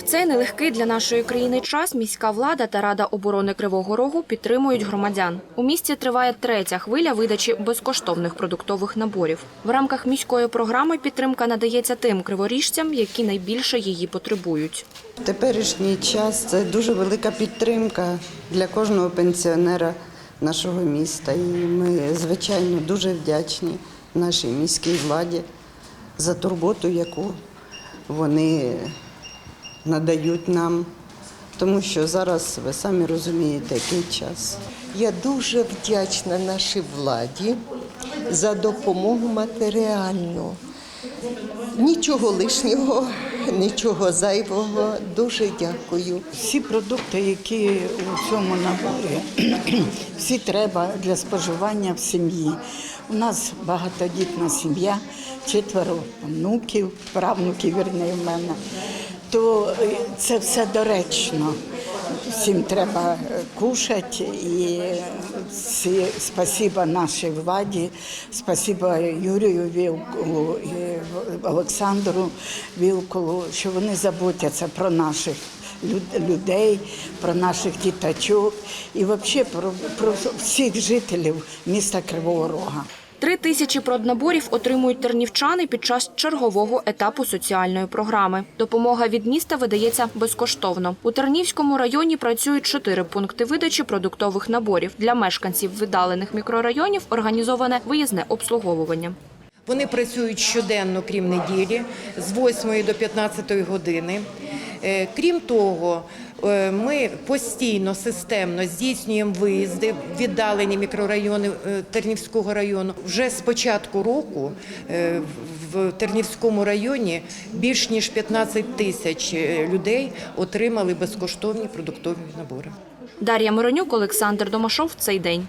В цей нелегкий для нашої країни час міська влада та Рада оборони Кривого Рогу підтримують громадян. У місті триває третя хвиля видачі безкоштовних продуктових наборів. В рамках міської програми підтримка надається тим криворіжцям, які найбільше її потребують. В теперішній час це дуже велика підтримка для кожного пенсіонера нашого міста. І ми, звичайно, дуже вдячні нашій міській владі за турботу, яку вони надають нам. Тому що зараз ви самі розумієте, який час. Я дуже вдячна нашій владі за допомогу матеріальну. Нічого лишнього, нічого зайвого. Дуже дякую. Всі продукти, які у цьому наборі, всі треба для споживання в сім'ї. У нас багатодітна сім'я, четверо внуків, правнуків вірні в мене. То е, це все доречно. Всім треба е, кушати і спасіба нашій владі, спасіба Юрію Вілкулу і Олександру Вілкулу, що вони заботяться про наших людей, про наших діточок і взагалі про, про всіх жителів міста Кривого Рога. Три тисячі проднаборів отримують тернівчани під час чергового етапу соціальної програми. Допомога від міста видається безкоштовно. У Тернівському районі працюють чотири пункти видачі продуктових наборів. Для мешканців видалених мікрорайонів організоване виїзне обслуговування. Вони працюють щоденно, крім неділі, з 8 до 15 години. Е, Крім того, ми постійно системно здійснюємо виїзди в віддалені мікрорайони е, Тернівського району. Вже з початку року е, в Тернівському районі більш ніж 15 тисяч е, людей отримали безкоштовні продуктові набори. Дар'я Миронюк, Олександр Домашов. Цей день.